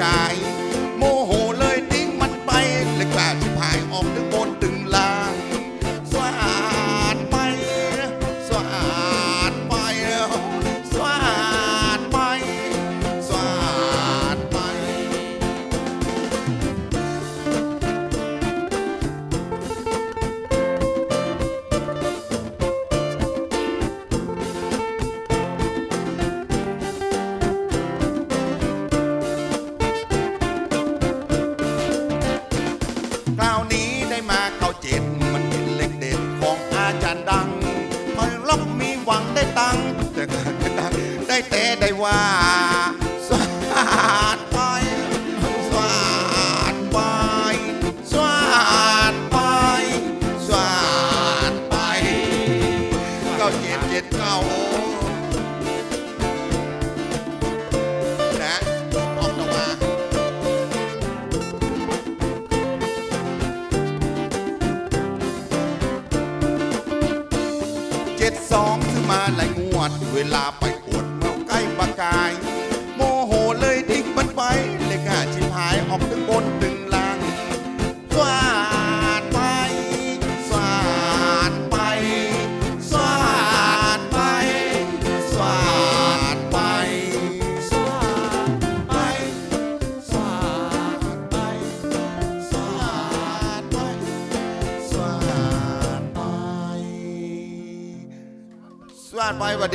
ใาย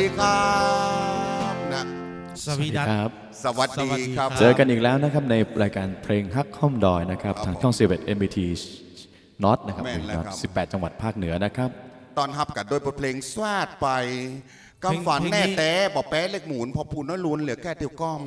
ดีสวัสดีครับนะสวัสดีครับ สวัสดีครับ เจอกันอีกแล้วนะครับในรายการเพลงฮักห้อมดอยนะครับครับทางช่อง11 MBT น็อตนะครับแม่นแล้วครับ18 จังหวัดภาคเหนือนะครับ ตอนฮับกันโดยบทเพลงสวาดไปกำฝันเพลงแน่นี้แต่บอกแป๊ะเล็กหมุนพอพูนน้อยลุนเหลือแค่เตียวกล้อง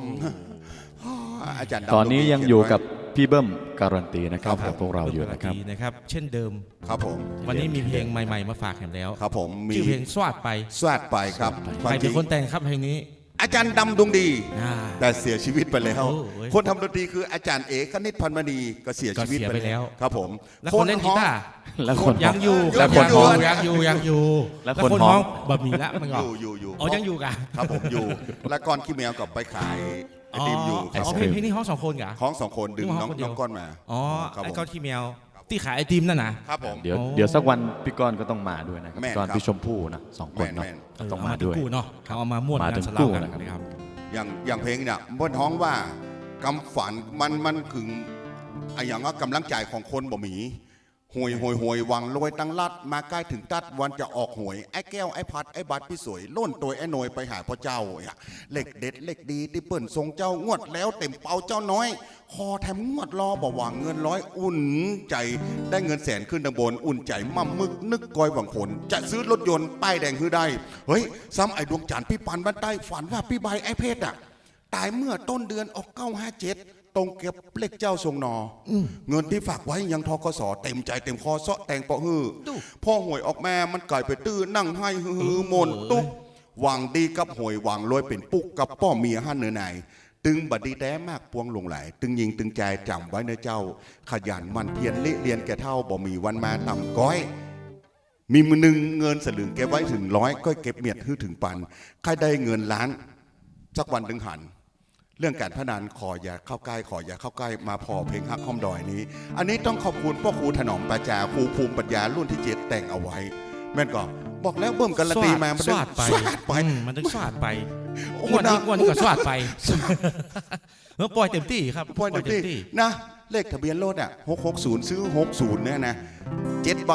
อาจารย์ดำตอนนี้ดวดียังอยู่เขีไว้กับ พี่เบิ้มการันตีนะครับครับผมกับพวกเราอยู่นะครับดีนะครับ เช่นเดิม ครับผมวันนี้มีเพลงใหม่ ๆ มาฝากกันแล้วครับผมมีชื่อเพลงสวาดไปสวาดไปครับใครเป็นคนแต่งครับเพลงนี้ อาจารย์ดำดวงดี อ่าแต่เสียชีวิตไปแล้ว โอ้เว้ยคนทำดนตรีคืออาจารย์เอกคณิตพันมณีก็เสียชีวิตก็เสียไปแล้วครับผมแล้วคนเล่นกีตาร์ แล้วคน ยังอยู่แล้วคนยังฮ้องยังอยู่ยังอยู่แล้วคนฮ้อง บะหมี่ละมันอก็ยู่อยู่อยู่อ๋อยังอยู่กะครับผมอยู่ แล้วก่อนขี้แมวกับไปขาย ไอติมอยู่คอ๋รับอเพลงเพลงนี้ห้องสองคนกะของสองคนดึงนึกว่าน้องคนเดียวน้องก้อนมาอ๋อครับไอ้ผม ก้อนขี้แมวที่ขายไอติมนั่นนะ ครับผม เดี๋ยวโอ้ เดี๋ยวสักวันพี่ก้อนก็ต้องมาด้วยนะครับแม่นพี่ก้อนครับพี่ชมพู่นะสองคนเนาะแม่นเออต้องเอามามาถึงด้วยกู้เนาะเอาเอามาม่วนมากัถึนงสลับกู้กันนะครับ นะครับ อย่างอย่างเพลงเนี่ยบนท้องว่ากำฝันมันมันถึงไออย่างว่ากำลังใจของคนบ่มี หวยหวยหวยหวังรวยตั้งลัด มาใกล้ถึงตัดวันจะออกหวย ไอ้แก้วไอ้พัดไอ้บัตรพี่สวยล้นตัวไอ้หน่อยไปหาพ่อเจ้าอะเหล็กเด็ดเหล็กดีที่เปิ้นทรงเจ้างวดแล้วเต็มเป่าเจ้าน้อย คอแถมงวดรอบ่หวังเงินร้อยอุ่นใจ ได้เงินแสนขึ้นดังบนอุ่นใจมั่มมึกนึกกอยหวังผล จะซื้อรถยนต์ป้ายแดงคือได้ เฮ้ย ซ้ำไอ้ดวงจันทร์พี่ปันบ้านใต้ฝันว่าพี่ใบไอ้เพชรอะตายเมื่อต้นเดือนออกเก้าห้าเจ็ด รงเก็บเลขเจ้าทรงนออเงินที่ฝากไว้ยังทกสเต็มใจเต็มคอเซาะแต่งเปาะฮือดูพ่อหวยออกแม่มันกลายไปตื้อนั่งให้ฮือๆมนตุ๊กหวังดีกับหวยหวังรวยเป็นปุ๊กกับป้อเมียหันเนื้อไหนตึงบัดดีแต้มากปวงลงไหลายตึงยิงตึงใจจำไว้เนเจ้า ขยันหมันเพียรเละเรียนแก่เท่าบ่มีวันมาต่ำก้อยมีมือหนึ่งเงินสลึงเก็บไว้ถึงร้อยก็เก็บเมียดฮื้อถึงปันใครได้เงินล้านสักวันถึงหัน เรื่องการพนันขออย่าเข้าใกล้ขออย่าเข้าใกล้มาพอเพลงฮักข้อมดอยนี้ อันนี้ต้องขอบคุณพ่อครูถนอมปาจาครูภูมิปัญญารุ่นที่เจ็ดแต่งเอาไว้ แม่นก็บอกแล้วเบิ่มกันละตีมามันสวาดไปสวาดไปอืมมันถึงสวาดไปโอ้งวดนี้นะงวดนี้ก็สวาดไปเออปล่อยเต็มที่ครับพ่อเดี๋ยวที่นะเลขทะเบียนรถอะหกหกศูนย์ซื้อหกศูนย์เนี่ยนะเจ็ดใบ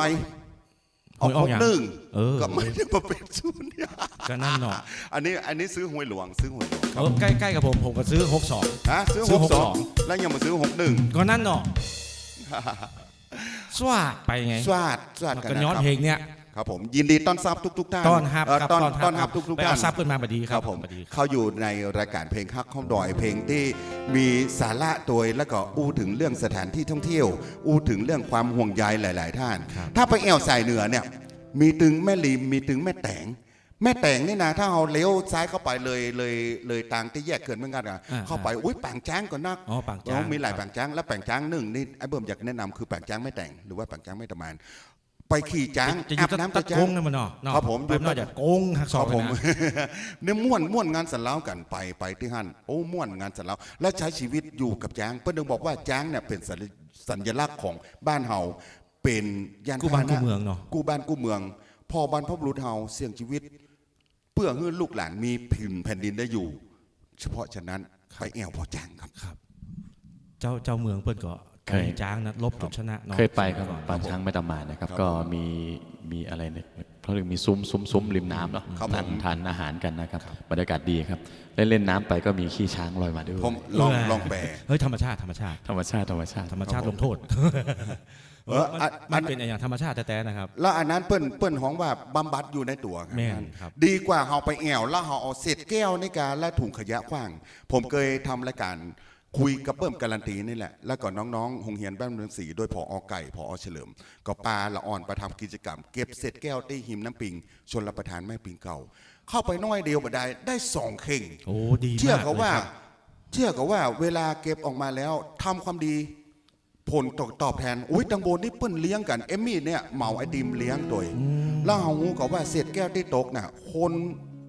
ออกหวยอหอกกอย่างหนึ่งเออก็ไม่ได้มาเป็นศูนย์เนี่ยก็นั่นเนาะอันนี้อันนี้ซื้อหวยหลวงซื้อหวยหลวงเออใกล้ๆกับผมผมก็ซื้อ62ฮะซื้อซื้หอกสอง62แล้วยังมาซื้อหกหนึ่งก็นั่นเนาะสวาดไปไงสวาดสวาดมันกันก็นะย้อนครับเพลงเนี้ย ครับผมยินดีต้อนรับทุกทุกๆท่านต้อนรับเอ่อครับต้อนต้ต้ออนนรัรับบทุกทุกไปๆท่าเอานซับขึ้นมาบดีคครัรับบผมบดีครับเขาอยู่ในรายการเพลงฮักข้อมดอยเพลงที่มีสาระตัวแล้วก็อู้ถึงเรื่องสถานที่ท่องเที่ยว อู้ถึงเรื่องความห่วงใยหลาย ๆ ท่านครับถ้าไปแอวสายเหนือเนี่ยมีตึงแม่ริมมีตึงแม่แตงแม่แตงนี่นะถ้าเอาเลี้ยวซ้ายเข้าไปเลยเลยเลยทางที่แยกเขื่อนเมืองกันอะอ่าเข้าไปอุ้ยปางจ้างก่อนนักอ๋อปางจ้างอ๋อมีหลายปางจ้างแล้วปางจ้างหนึ่งนี่ไอ้เบิ่มอยากแนะนำคือปางจ้างไม่แต่งหรือว่าปางจ้างไม่ตะมาน ไปขี่จ้างจะออายู่บตัดน้ำตักัดบจ้าโกงงนั่นมันเนาะเนาะครับผมไปนอกจากโกงหักศคอรักบผมนะเนี่ยม่วนม่วนงานสันเล้ากันไปไปที่หันโอ้ม่วนงานสันเล้าและใช้ชีวิตอยู่กับจ้างเพื่อนนึงบอกว่าจ้างเนี่ยเป็นสัญสัญลักษณ์ของบ้านเฮาเป็นยานกูบ้านพหะกูเมืองเนาะกู้บ้านกู้เมืองพ่อบรรพบุรุษเฮาเสี่ยงชีวิต เพื่อให้ลูกหลานมีผืนแผ่นดินได้อยู่ เฉพาะฉะนั้นไปแอวพอจ้างครับครับเจ้าเจ้าเมืองเปิ้นก็ เคยจ้างนะลบจนชนะเนาะเคยไปครับก่อนปางช้างไม่ตามมานะครับครับ ก็มีมีอะไรเนี่ยเขาเรียกมีซุ้มซุ้มซุ้มริมน้ำเนาะครับนั่งผมทานอาหารกันนะครับบรรยากาศดีครับเล่นเล่นน้ำไปก็มีขี้ช้างลอยมาด้วยผมลองลองแปลเฮ้ยธรรมชาติธรรมชาติธรรมชาติธรรมชาติธรรมชาติลงโทษเอออันมัอันนเป็นอย่างธรรมชาติแท้ๆนะครับ แล้วอันนั้นเปิ้นเปิ้นของว่าบำบัดอยู่ในตัวครับแม่นครับดีกว่าเฮาไปแอวแล้วเฮาเอาเศษแก้วในการและถุงขยะขว้าง ผมเคยทำรายการ คุยกับเปิ้มการันตีนี่แหละ แล้วก็น้องๆหงเฮียนบ้านเมืองศรีโดยพออไก่พอเฉลิม ก็ปลาละอ่อนประทำกิจกรรม เก็บเศษแก้วที่หิมน้ำปิง ชนรับประทานแม่ปิงเก่า เข้าไปน้อยเดียวบ่ได้ได้สองเข่งโอ้ดีมากเชื่อเขาว่าลยครับเชื่อเขาว่าเวลาเก็บออกมาแล้วทำความดี ผลตอบตอบแทนอุ้ยตังโบนนี่เปิ้นเลี้ยงกันเอมมี่เนี่ยเหมาไอติมเลี้ยงโดยแล้วเฮางูเขาว่าเศษแก้วที่ตกน่ะคน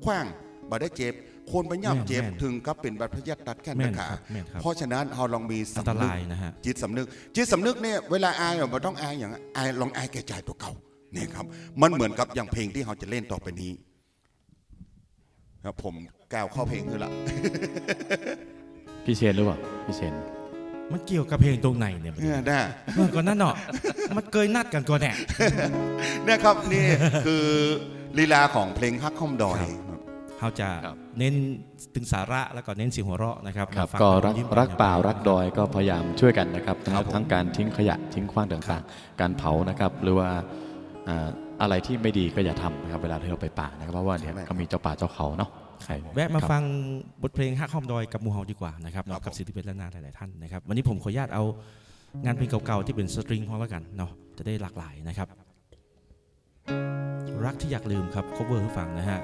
คว้างบ่ได้เจ็บ คนไปย่ำเจ็บแม่นถึงกับเป็นบัตรพยักตัดแข้งแม่ตัดนขาครับแม่นครับเพราะฉะนั้นเฮาลองมีอันตสำนึรากยนะฮะจิตสำนึก จิตสำนึกเนี่ยเวลาอายเราต้องอายอย่างนั้นอายลองอายแก่ใจตัวเก่าเนี่ยครับ มันเหมือนกับอย่างเพลงที่เราจะเล่นต่อไปนี้ครับผมก้าวเข้าเพลงคือละพี่เชนหรือเปล่าพี่เชนมันเกี่ยวกับเพลงตรงไหนเนี่ยเนี่ยนะเออก่อนนั่นเนาะมันเคยนัดกันก่อนแน่เนี่ยครับนี่คือลีลาของเพลงฮักข้อมดอย เขาจะครับเน้นถึงสาระแล้วก็เน้นเสียงหัวเราะนะครับครับมาฟังก็น้รัอกงยิ้มรักป่าอย่งรักดอยก็พยายามช่วยกันนะครับทั้งครับผมทั้งการทิ้งขยะทิ้งขว้างต่างๆ การเผานะครับหรือว่าอ่าอะไรที่ไม่ดีก็อย่าทำนะครับเวลาที่เราไปป่านะครับเพราะว่าเนี่ยก็มีเจ้าป่าเจ้าเขาเนาะใช่แวะมาครับฟังบทเพลงฮักข้อมดอยกับหมูเฮาดีกว่านะครับครับกับผมศิลปินและนาหลายๆท่านนะครับวันนี้ผมขออนุญาตเอางานเพลงเก่าๆที่เป็นสตริงพอแล้วกันเนาะจะได้หลากหลายนะครับ รักที่อยากลืมครับ cover ให้ฟังนะฮะ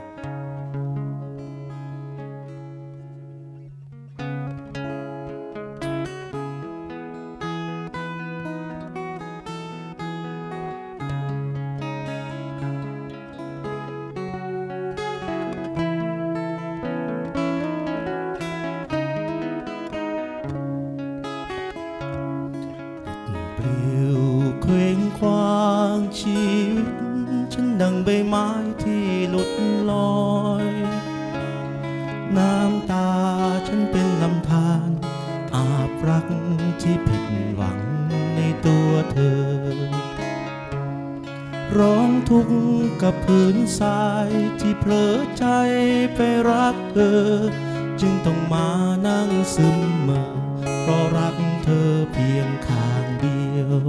รักที่ผิดหวังในตัวเธอ ร้องทุกข์กับพื้นทรายที่เผลอใจไปรักเธอ จึงต้องมานั่งซึมเมื่อเพราะรักเธอเพียงข้างเดียว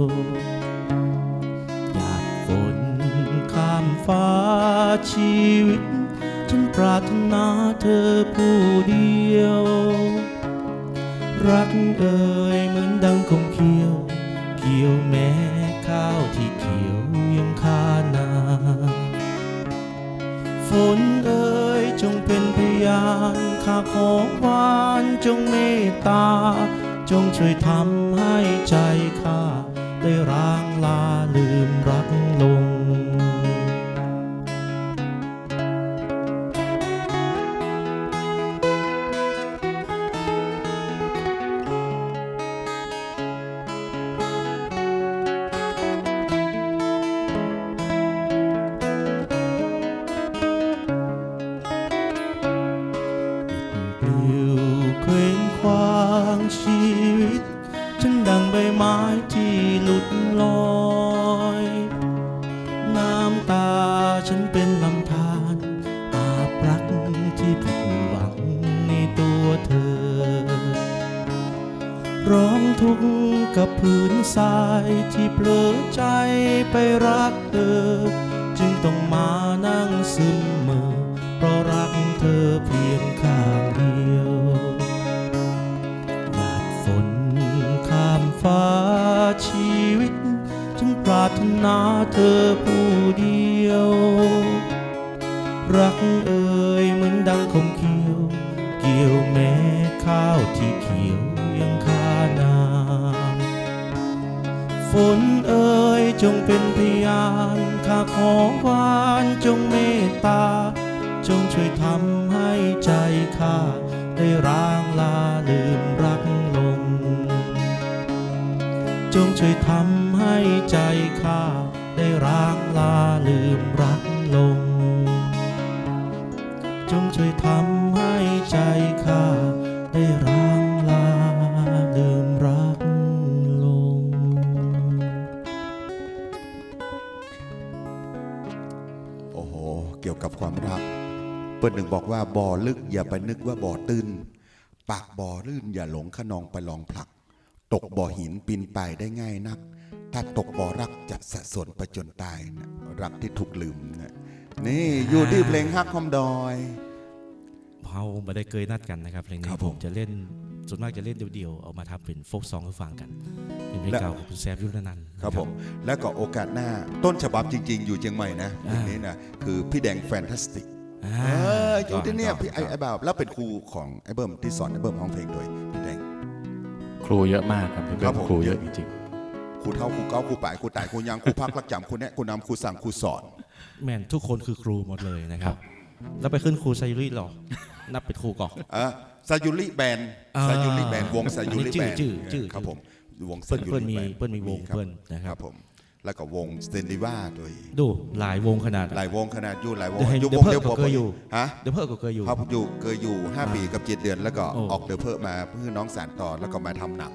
อยากฝนข้ามฟ้าชีวิต ฉันปรารถนาเธอผู้เดียว รักเอ่ยเหมือนดังคมเขียวเกี่ยวแม้ข้าวที่เขียวยังคานาฝนเอ่ยจงเป็นพยานข้าขอหวานจงเมตตา จงช่วยทำให้ใจข้าได้ร้างลาลืม นาเธอผู้เดียว รักเอ่ยเหมือนดังคมเขียว เกี่ยวแม้ข้าวที่เขียวยังคานาฝนเอ่ยจงเป็นพยานข้าขอหวานจงเมตตา จงช่วยทำให้ใจข้าได้ร้างลาลืมรักลง จงช่วยทำ ให้ใจข้าได้ร้างลาลืมรักลง จงช่วยทำให้ใจข้าได้ร้างลาลืมรักลง โอ้โห เกี่ยวกับความรัก เปิ้ลหนึ่งบอกว่าบ่อลึกอย่าไปนึกว่าบ่อตื้น ปากบ่อลื่นอย่าหลงขนองไปลองผลัก ตกบ่อหินปีนไปได้ง่ายนัก ถ้าตกบ่อรักจะสะสนไปจนตายนะรักที่ถูกลืมนะนี่อยู่ที่เพลงฮักคอมดอยเราไม่ได้เคยนัดกันนะครับเพลงคนี้รับผผมมจะเล่นส่วนมากจะเล่นเดียวๆ เอามาทำเป็นโฟกซองให้ฟังกัน เป็นเพลงและเก่าของคุณแซมยุทธนันท์ครับผม แล้วก็โอกาสหน้าต้นฉบับจริง ๆ อยู่เชียงใหม่นะเพลงนี้นะคือพี่แดงแฟนตาสติกอ่าเอออยู่ที่เนี่ยก่พี่ไอ้ไอ้บ่าวแล้วเป็นครูของไอ้เบิ้มที่สอนไอ้เบิ้มร้องเพลงโดยพี่แดง ครูเยอะมากครับพี่คเบิ้รัมบผมครูเยอะจริง ครูเท่าครูเก้าครูป่ายครูตายครูยังครูพักรักจำครูแนะครูนำครูสั่งครูสอน แม่นทุกคนคือครูหมดเลยนะครับ แล้วไปขึ้นครูไซยุริหรอ นับเป็นครูก่อน เออซายุริแบนด์อ่าซายุริแบนด์วงซายุริอันนี้ชื่แบอนด์ชื่อชื่อ ครับผมวงเปิ้ลซายุเปิ้ลริมีแบนด์เปิ้ลมีวงครับเปิ้ลนะครับครับผมแล้วก็วงสเตนดิว่าโดยดูหลายวงขนาด หลายวงขนาดอยู่หลายวงเดี๋ยวให้อยู่เดี๋วยวงเพิ่เดียมวผมก็เคยอยู่ ฮะ เดี๋ยวเพิ่มก็เคยอยู่ ครับอยู่เคยอยู่ 5 ปีกับเจ็ดเดือน แล้วก็โอ้ ออกเดอะเพิ่มมาเพื่อน้องสารต่อแล้วก็มาทำหนัง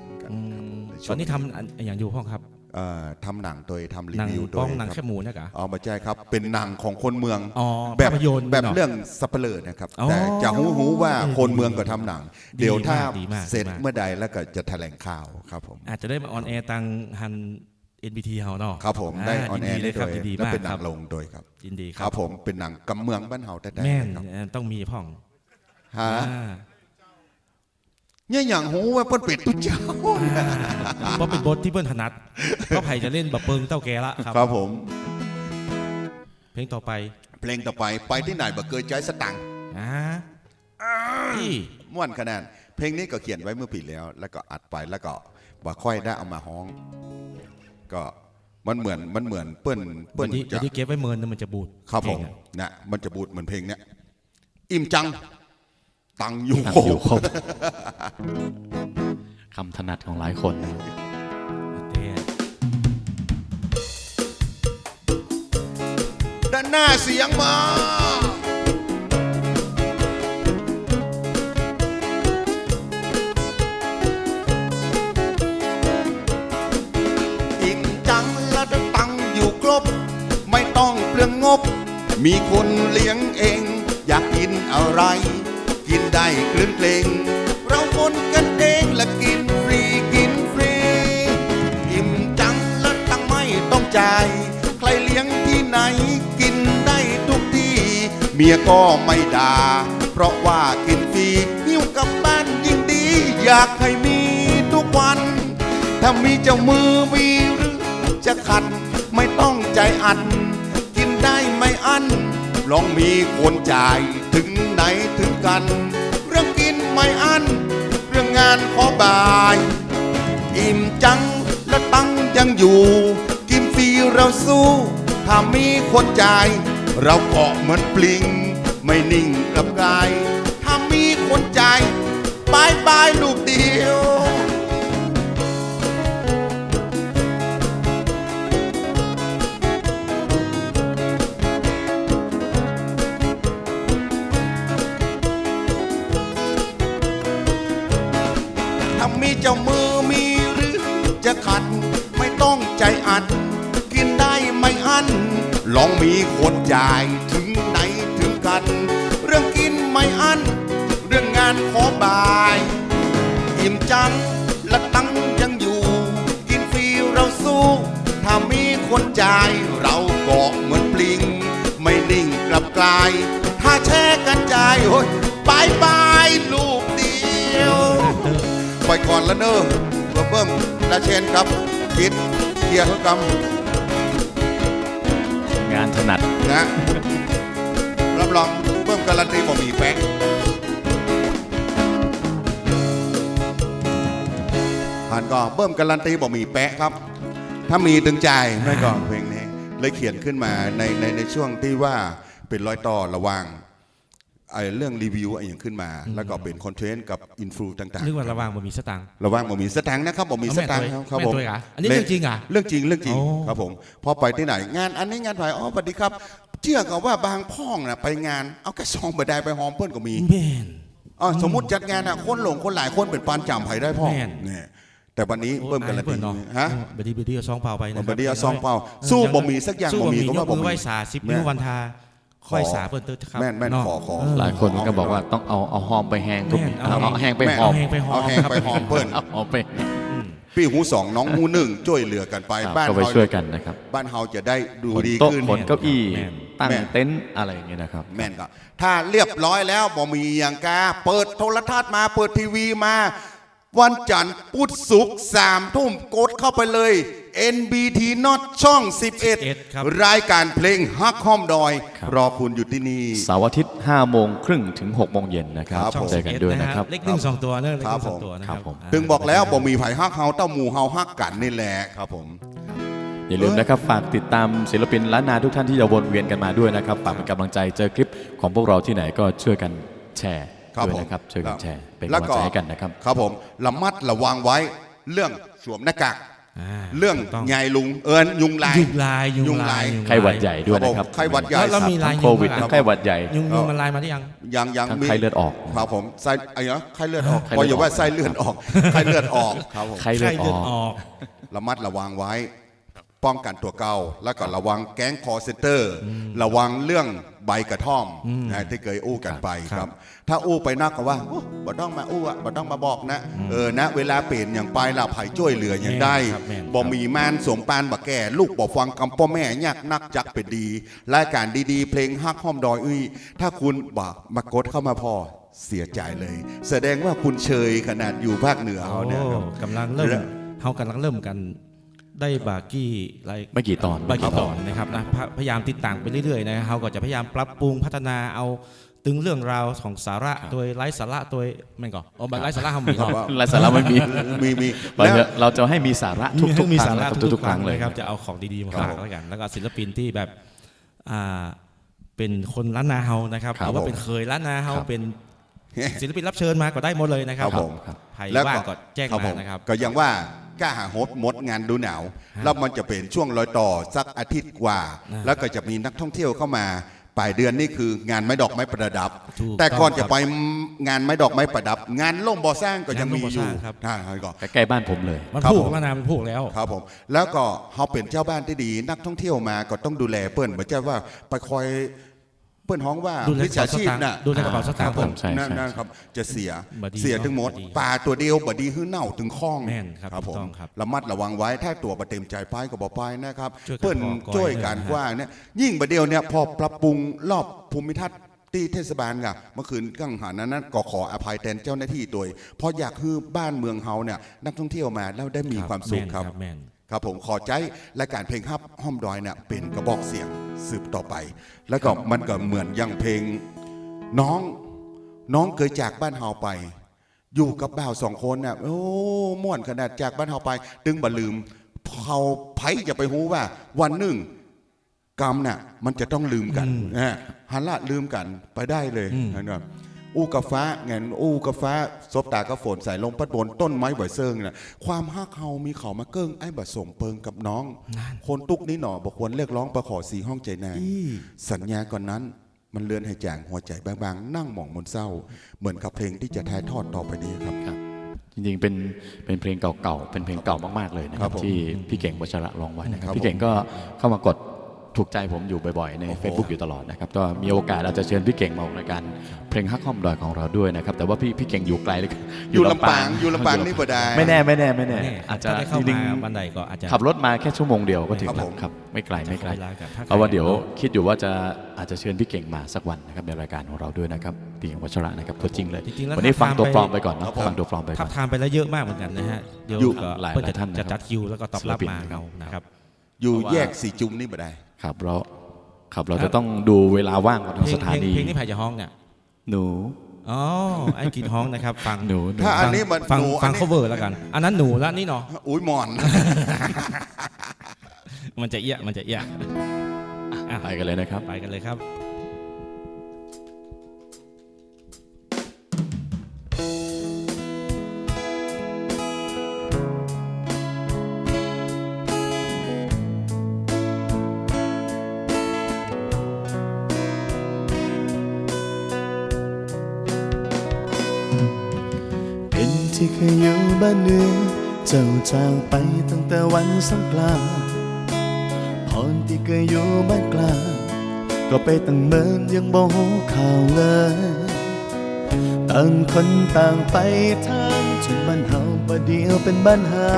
กันอืมในช่วงตอนนี้ทำอันอย่างอยู่ห้องครับเอ่อทำหนังโดยทำรีหนังวิวโดป้อยงหนังคแครับบหมูนะกะอ๋อไม่ใช่ครับ เป็นหนังของคนเมืองอ๋อแบบภาพยนตร์แบบเนาะเรื่องสัปเหร่อนะครับ อ๋อแต่จะหูหูว่าเออคนดีเมืองก็ทำหนัง ดีเดี๋ยวถ้ามากดีมากเสร็จดีมาก เมื่อใดแล้วก็จะแถลงข่าวครับผม อาจจะได้มาออนแอร์ตังฮัน NBT เฮาเนาะครับผมได้ออนแอร์ยินดีเลยครับโดยินดีและมากเป็นหคนัรังบลงโดยครับ ยินดีคครัรับบผมเป็นหนังกำเมืองบ้านเฮาแต่แม่นครับเอ่อต้องมีพ่องฮะอ่า เนี่ยอย่างหูว่าเปิ้นเป็ดตุ้เจ้าเพราะเป็นบทที่เพื่อนถนัดก็ไผ่จะเล่นแบบเปิงเต้าแกละครับครับผม เพลงต่อไป เพลงต่อไปไปที่ไหนบ่เกยใจสตังค์อ่าที่ม่วนขนาดเพลงนี้ก็เขียนไว้เมื่อปีแล้ว แล้วก็อัดไปแล้วก็บ่ค่อยได้เอามาฮ้อง ก็มันเหมือนมันเหมือนเปิ้นเปิเปิ้ดนที่จะที่เก็บไว้เมินนะมันจะบูดครับผมเพลงอะนะมันจะบูดเหมือนเพลงเนี้ยอิ่มจัง ตังอยู่ๆคอยู่รครบบคำถนัดของหลายคนนะครับเต้ด้านหน้าเสียงมาอิ่มจังและได้ตังค์อยู่ครบ ไม่ต้องเปลืองงบ มีคนเลี้ยงเอง อยากกินอะไร กินได้คลื่นเพลงเราคนกันเองและกินฟรีกินฟรีอิ่มจังและตังไม่ต้องจ่าย ใครเลี้ยงที่ไหนกินได้ทุกที่ เมียก็ไม่ด่า เพราะว่ากินฟรีหิ้วกลับบ้านยิ่งดี อยากให้มีทุกวัน ถ้ามีเจ้ามือมีหรือจะขัดไม่ต้องใจอัน กินได้ไม่อันลองมีคนจ่าย ถึงไหนถึงกัน เรื่องกินไม่อัน เรื่องงานขอบาย อิ่มจังและตังยังอยู่ กินฟรีเราสู้ ถ้ามีคนจ่าย เราเกาะเหมือนปลิง ไม่นิ่งกับกาย ถ้ามีคนจ่ายบายบายลูก คนจ่ายถึงไหนถึงกัน เรื่องกินไม่อั้นเรื่องงานขอบายอิ่มจังและตังยังอยู่ กินฟรีเราสู้ ถ้ามีคนจ่ายเราเกาะเหมือนปลิง ไม่นิ่งกลับกลาย ถ้าแช่กันจ่ายโอ้ยบายบายลูกเดียวไปก่อนแล้วเนอะเบิ่มเบิ่มและเชนครับคิดเคียร์กรรมานถนัดนะรับรองเพิ่มการันตีบ่มีแป๊กผ่านก็เพิ่มการันตีบ่มีแปะครับ ถ้ามีถึงใจไม่ก่อนเพลงนี้ เลยเขียนขึ้นมาในในในช่วงที่ว่าเป็นรอยต่อระหว่าง ไอ้เรื่องรีวิวไอ้อย่างขึ้นมา แล้วก็เป็นคอนเทนต์กับอินฟลูต่างๆนึกว่าระวังบ่มีสตังค์ระวังบ่มีสตังค์นะครับบ่มีเอาสแม่ตังค์ตัวครับแม่ผมตัวเหรออันนี้เรื่องจริงเหรอเรื่องจริงเรื่องจริงโอ้ครับผมพอไปที่ไหน งานอันนี้งานไผ่อ๋อสวัสดีครับ เชื่อกับว่าบางพ่องน่ะไปงาน เอาแค่ซองบดายไปหอมเพื่อนก็มีแม่นอ๋อสมมติจัดงานอะคนหลงคนหลายคนเป็นปานจำไผ่ได้พ่อแม่นเนี่ยแต่วันนี้เพิ่มกันละเปิทีดเนาะฮะบดีบดีเอาซองเปล่าไปนะบดีเอาซองเปล่าสู้บ่มีสักอย่างสู้บ่บ่มีมีก็ยว่ากบ่มือมีไหว้สาสิบแม่นิ้ววันทาขอ ค่อยสาเพิ่นเตอร์ครับแม่นแม่นเาะขอขอเหลายคนก็บอกว่าต้องเอาเอาหอมไปแห้งก็มีแม่นเอาเอาเอาแห้งไปแม่หอมเอาแห้งไปหอมเอาแห้งครับไปหอมเปิ้นเอาหอมไปพี่หูสองน้องหูหนึ่งช่วยเหลือกันไปครับบ้านก็ไปเฮาช่วยกันนะครับบ้านเฮาจะได้ดูขนดีโต๊ะขึ้นขนเก้าอี้แม่นตั้งแม่นเต็นท์อะไรอย่างเงี้ยนะครับ แม่นก็ถ้าเรียบร้อยแล้วบ่มีอย่างกาเปิดโทรทัศน์มาเปิดทีวีมา วันจันทร์พุธศุกร์สามทุ่มกดเข้าไปเลย NBT Not ช่อง 11 ครับ11รายการเพลงฮักห้อมดอย ครับ รอคุณอยู่ที่นี่ เสาร์อาทิตย์5โมงครึ่งถึง6โมงเย็นนะครับครับผม เจอกันด้วยนะครับ เลขหนึ่งสองตัวเนอะเลขหครันึ่บงสองผมตัวนะคครัรับบผมถึงบอกแล้วบ่มีไผฮักเฮาเต้าหมูเฮาฮักกันนี่แหละครับผม อย่าลืมนะครับฝากติดตามศิลปินล้านนาทุกท่านที่จะวนเวียนกันมาด้วยนะครับฝากเป็นกำลังใจเจอคลิปของพวกเราที่ไหนก็ช่วยกันแชร์ครับด้วยผมนะครับช่วยกันแชร์เป็นแล้วกำลังใจให้กันนะครับ ครับผมระมัดระวังไว้เรื่องสวมหน้ากากอ่า เรื่องถูกต้องไงลุงเอิญยุงลายยุงลายยุยุงงลาลายยยุงลายไข้หวัดใหญ่ด้วยนะครับไข้หวัดใหญ่แล้วเรามีทั้ลายงยุงโควิดบ้างทั้งอะไข้หวัดใหญ่ยุงยุงมันลายมาได้ยังยังยังทั้งมีไข้เลือดออกครับผมไส้ไอ้เนาะไข้เลือดออกไข้พอเลือดอย่าว่าออกไส้เลือดออกไข้เลือดออกครับผมไข้เลือดไข้อเลือดอกออกระมัดระวังไว้ ป้องกันตัวเก่าแล้วก็ระวังแก๊งคอเซนเตอร์ ระวังเรื่องใบกระท่อมนะที่เคยอู้กันไปครับ ถ้าอู้ไปนักก็ว่าโอ้บ่ต้องมาอู้อะบ่ต้องมาบอกนะเออนะ เวลาเปลี่ยนอย่างไปล่ะไผ่ช่วยเหลืออย่างได้แม่นครับแม่นบ่มีมานสมปานบ่แก่ ลูกบ่ฟังคำพ่อแม่ยากนักจักเป็นดีรายการดีๆ เพลงฮักห้อมดอยอุ้ยถ้าคุณบ่มากดเข้ามาพอเสียใจเลย แสดงว่าคุณเชยขนาดอยู่ภาคเหนือเขาเนี่ยครับโอ้กำลังเริ่มเรื่องเฮากำลังเริ่มกัน ได้บากี้ไรไม่กี่ตอนบากี้ตอนนะครับนะพะพยายามติดต่างไปเรื่อยๆนะเฮาก็จะพยายามปรับปรุงพัฒนาเอาตึงเรื่องราวของสาระโดยไร้สาระโดยแม่นก่อนอ๋อไร้สาระเฮามีครับเนาะว่าและสาระไม่มีมีมีเราแล้วจะเราจะให้มีสาระทุกให้ๆมีคสารั้งระนะครับทุทุกกๆๆคครั้รั้งงเลยนะครับจะเอาของดีๆมาครับฝากแล้วกัน แล้วก็ศิลปินที่แบบอ่าเป็นคนล้านนาเฮานะครับครับหรือว่าผมเป็นเคยล้านนาเฮาครับเป็นศิลปินรับเชิญมาก็ได้หมดเลยนะครับครับผมครับใครแล้วว่างก็แจ้งครับมาผมนะครับก็ยังว่า กล้าหาโฮสต์มดงานดูหนาวฮะแล้วมันจะเป็นช่วงรอยต่อสักอาทิตย์กว่านะแล้วก็จะมีนักท่องเที่ยวเข้ามาปลายเดือนนี่คืองานไม้ดอกไม้ประดับถูกแต่ก่อนต้องจะไปงานไม้ดอกไม้ประดับ งานล่มบ่อสร้างก็ยังมีอยู่งานล่มบ่อสร้างครับอ่าครับใกล้ๆบ้านผมเลยมันครับพูกผมล้านนามันพูกแล้วครับผมแล้วก็เขาเป็นเจ้าบ้านที่ดี นักท่องเที่ยวมาก็ต้องดูแลเปิ้นเหมือนจะว่าไปคอย เปิ้นฮ้องว่าดูแลวิชาชีพน่ะดูแลกระเป๋าสตางค์ครับผมใช่ใช่นั่นนั่นครับจะเสียบดีเสียถึงหมดบดีปลาตัวเดียวบดีหื้อเน่าถึงข้องแม่นครับครับผถูมกต้องครับระมัดระวังไว้ถ้าตัวประเต็มใจป้ายก็บอกป้ายนะครับช่วยกันเปิ้นบอกก่อนช่วยกันเลยนะฮะกว่าเนี่ยยิ่งประเดียวเนี่ยพอปรับปรุงรอบภูมิทัศน์ตีเทศบาลกะเมื่อคืนกังหานั้นนั้นก็ขออภัยแทนเจ้าหน้าที่ตัวเพราะอยากให้บ้านเมืองเฮาเนี่ยนักท่องเที่ยวมาแล้วได้มีความสุขครับแม่น ครับผมขอใจรายการเพลงฮับห้อมดอยเนี่ยเป็นกระบอกเสียงสืบต่อไป แล้วก็มันก็เหมือนอยังเพลงน้องน้องเคยจากบ้านเฮาไป อยู่กับบ่าวสองคนน่ะโอ้ม่วนขนาดจากบ้านเฮาไป ดึงบ่ลืมเขาไผจะไปหูว่า วันหนึ่งกรรมน่ะมันจะต้องลืมกันนะฮะหันละลืมกันไปได้เลยนะครับ อู้กาฟ้าเงินอู้กาฟ้าซบตากระฝนใส่ลงพัดบนต้นไม้ไหวเซิงน่ะความฮักเฮามีเขามาเกิ้งไอ้บัดส่งเปิงกับน้อง คนตุกนี้หนอบอกควรเรียกร้องประขอสีห้องใจนางสัญญาก่อนนั้นมันเลือนให้จางหัวใจบางๆ นั่งหมองมนเศร้า เหมือนกับเพลงที่จะถ่ายทอดต่อไปนี้ครับครับ จริงๆเป็นเป็นเพลงเก่าๆเป็นเพลงเก่ามากๆเลยนะคครัรับบผมที่พี่เก่งวัชระร้องไว้นะครัครับบพี่เก่งก็เข้ามากด ถูกใจผมอยู่บ่อยๆ ในโอ้โห Facebook อยู่ตลอดนะครับ ก็มีโอกาสเราจะเชิญพี่เก่งมาออกรายการเพลงฮักข้อมดอยของเราด้วยนะครับ แต่ว่าพี่พี่เก่งอยู่ไกลเลยอยู่ลำปางอยู่ลำปางนี่บ่ได้ไม่แน่ไม่แน่ไม่แน่แน่อาจจะถ้าได้เข้าจริงมาๆบันไดก็อาจจะขับรถมาแค่ชั่วโมงเดียวก็ถึงครับแล้วผมครับ ไม่ไกลไม่ไกลจะขอเวลากับถ้าใครเอาว่าเดี๋ยวคิดอยู่ว่าจะอาจจะเชิญพี่เก่งมาสักวันนะครับในรายการของเราด้วยนะครับพี่เก่งวัชระนะครับตัวจริงเลยจริงๆแล้ววันนี้ถ้าฟังตัวตามไปปลอมไปก่อนนะครับผมฟังตัวปลอมไปก่ทัอบนทามไปแล้วเยอะมากเหมือนกันนะฮะเดี๋ยวอยู่ก็หลายเพื่อหลายจะท่านนะครับจะจัดคิวแล้วก็ตอบรับศิลปินมานะครับเอานะครับอยู่เพราะว่าแยกสีจุ่มนี่บ่ได้ ครับเราครับเราจะต้องดูเวลาว่างของทางเพลสงถาเพลงนีเพลงนี้ไผ่จะฮ้องเนี่ยหนูอ๋อไอ้กินฮ้องนะครับ ฟังหนูหนูถ้าอันนี้มันฟังหนูฟังอันนี้ cover แล้วกัน อันนั้นหนูแล้วนี่เนาะอุ้ยหมอน มันจะเอี้ยมันจะเอี้ยอะไปกันเลยนะครับ ไปกันเลยครับ เจ้าจากไปตั้งแต่วันสงกรานพรที่เคยอยู่บ้านกลางก็ไปตั้งเมินยังบ่หูข่าวเลยต่างคนต่างไปทางจนบ้านเฮาบ่เดียวเป็นบ้านหา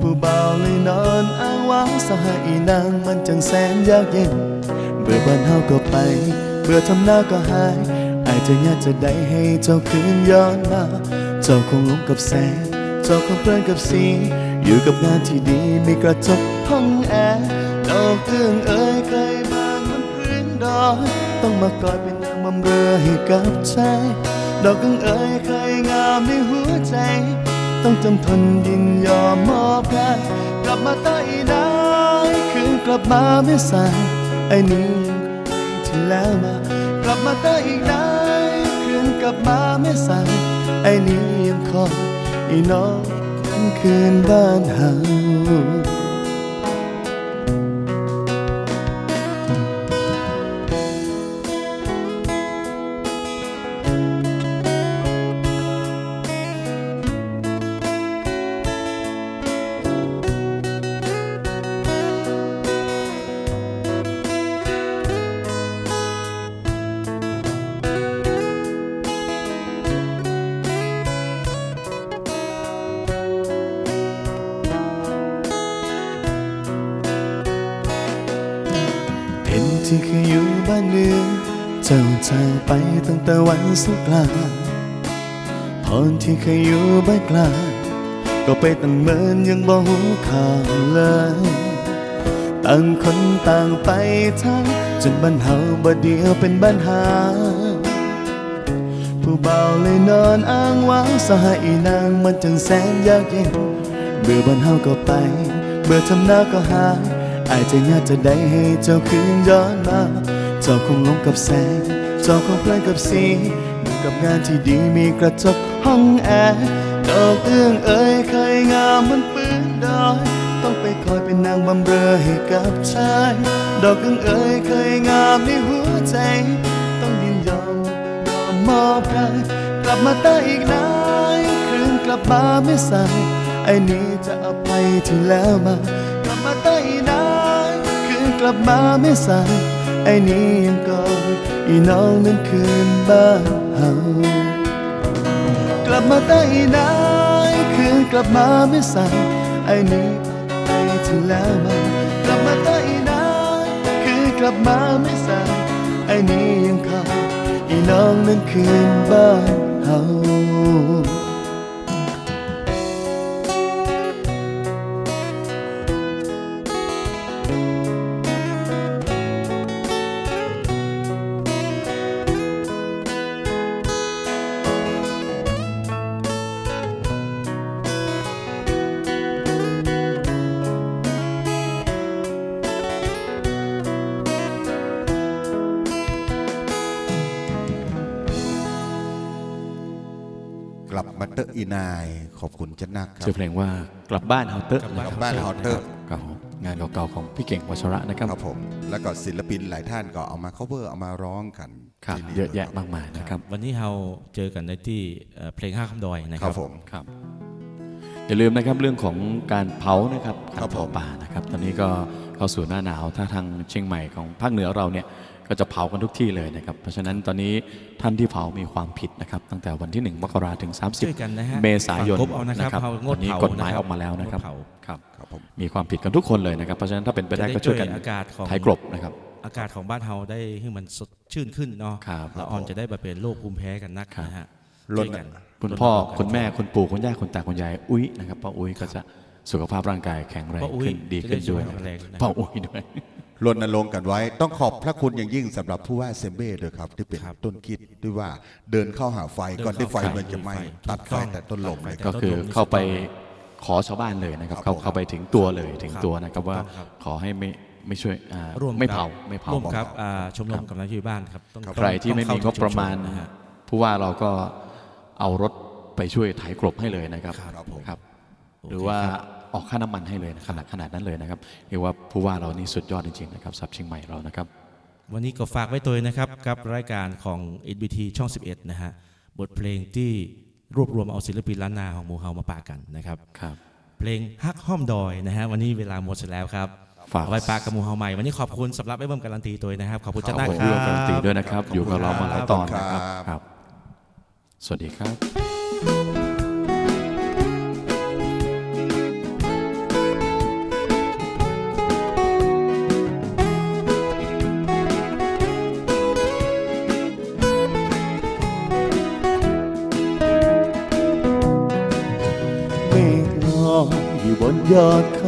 ผู้บ่าวเลยนอนอ้างว้างสหอีนางมันจังแสนยากเย็นเบื่อบ้านเฮาก็ไปเบื่อทำหน้าก็หายอายจะยากจะได้ให้เจ้าคืนย้อนมา เจ้าคงหลงกับแสง เจ้าคงเพลินกับสีอยู่กับงานที่ดีมีกระจกห้องแอร์ดอกเอื้องเอ้ยเคยบางบนพื้นดอยต้องมากอดเป็นนางบำเรอให้กับใจดอกเอื้องเอ้ยเคยงามในหัวใจ ต้องจำทนยินยอมมอบกายกลับมาใต้ได้คืนกลับมาไม่สายไอ้นี่ยังคงที่แล้วมากลับมาใต้อีกได้คืนกลับมาไม่สาย ไอ้นี้ยังคอยไอ้น้องคืนบ้านเฮา ไปตั้งแต่วันสงกรานต์พรที่เคยอยู่บ้านกลางก็ไปตั้งเมินยังบ่หูข่าวเลยต่างคนต่างไปทางจนบ้านเฮาบ่เดียวเป็นบ้านหา ผู้เบ่าเลยนอนอ้างว้างสหอีนางมันจังแสนยากเย็นเบื่อบ้านเฮาก็ไป เบื่อทำหน้าก็หายอายจะยากจะได้ให้เจ้าคืนย้อนมา เจ้าคงลงกับแสง เจ้าคงเพลินกับสีอยู่กับงานที่ดีมีกระจกห้องแอร์ดอกเอื้องเอ้ยเคยงามมันปืนดอยต้องไปคอยเป็นนางบำเรอให้กับชาย ดอกเอื้องเอ้ยเคยงามในหัวใจ ต้องยินยอมยอมมอบกายกลับมาได้อีกนายคืนกลับมาไม่สายไอ้นี้จะอภัยที่แล้วมากลับมาได้นายคืนกลับมาไม่สายไอ้นี้ยังก่อน อีน้องนั้นคืนบ้านเฮากลับมาได้นายคืนกลับมาไม่สายไอ้นี้ไปถึงแล้วมากลับมาได้นายคืนกลับมาไม่สายไอ้นี้ยังขาอีน้องนั้นคืนบ้านเฮา เตอะอีนาย ขอบคุณจันนักครัชื่อบเพลงว่ากลับบ้านเฮาเตอร์กลับนะบ้านครับบ้านฮอตเตอร์ครับผมงานเก่าๆของพี่เก่งวัชระนะครับครับผมแล้วก็ศิลปินหลายท่านก็เอามา cover เอามาร้องกันครับที่นี่เยอะแยะครับมากมายนะครับ วันนี้เราเจอกันในที่เอ่อเพลงห้าคำดอยนะคครัรับบผมครับอย่าลืมนะครับเรื่องของการเผานะครับครัการบเผาผมป่านะครับ ตอนนี้ก็เข้าสู่หน้าหนาวถ้าทางเชียงใหม่ของภาคเหนือเราเนี่ย ก็จะเผากันทุกที่เลยนะครับ เพราะฉะนั้นตอนนี้ท่านที่เผามีความผิดนะครับ ตั้งแต่วันที่ 1 มกราถึงช่วยกันนะฮะ30 เมษายนฟังครบเอานะครับนะครับเอางตอดนนี้เผากฎหมายนะครับออกมาแล้วนะครับงดเผาครับครับผมมีความผิดกันทุกคนเลยนะครับ เพราะฉะนั้นถ้าเป็นไปได้ก็ช่วยกันจะได้ช่วยอากาศของไถ่กลบนะครับอากาศของบ้านเฮาได้ให้มันสดชื่นขึ้นเนาะครับละออนจะได้แบบเป็นโรคภูมิแพ้กันนักครับนะฮะรช่ณวยกันคุณพ่อคุณแม่คุณปู่คุณย่าคุณตาคุณยายอุ้ยนะครับป้าอุ้ยก็จะ สุขภาพร่างกายแข็งแรงป้าอุ้ยขึ้นดีจะขึ้นด้วยช่แข็งแรงนะป้าอุ้ยด้วยรณรงค์กันไว้ ต้องขอบพระคุณอย่างยิ่งสำหรับผู้ว่าเซมเบ้ด้วยครับ ที่เป็นต้นคิดด้วยว่าเดินเข้าหาไฟก่อนที่ไฟมันจะไหม้ตัดไฟแต่ต้นลมเลยครับก็คือเข้าไปขอชาวบ้านเลยนะครับครับเข้าเข้าไปถึงตัวเลยถึงครับตัวนะครับว่าถูกต้องครับขอให้ไม่ไม่ช่วยอ่าร่วมไม่กับเผาไม่เผาร่วมกับครับอ่าชมรมกำนันที่บ้านครับต้องใครที่ไม่มีงบประมาณต้องเข้ถึงชุชนนะฮะผู้ว่าเราก็เอารถไปช่วยไถกลบให้เลยนะครับครับผมครับโอเคหรือว่า ออกค่าน้ำมันให้เลยนะขนาดขนาดนั้นเลยนะครับเรียกว่าผู้ว่าเรานี่สุดยอดจริงๆนะครับสับเชียงใหม่เรานะครับ วันนี้ก็ฝากไว้ตัวนะครับกับรายการของ NBT ช่อง 11 นะฮะบทเพลงที่รวบรวมเอาศิลปินล้านนาของหมูเฮามาปากันนะครับครับเพลงฮักห้อมดอยนะฮะวันนี้เวลาหมดเสร็จแล้วครับฝากเอาไว้ปากกับหมูเฮาใหม่ วันนี้ขอบคุณสำหรับไอ้เบิ้มการันตีตัวนะครับ ขอบคุณจัดหน้าขอบคคุณรับการันตีด้วยนะครับขอบคุณอยู่กับเรามาหลายตอนนะครับครับครับสวัสดีครับ อ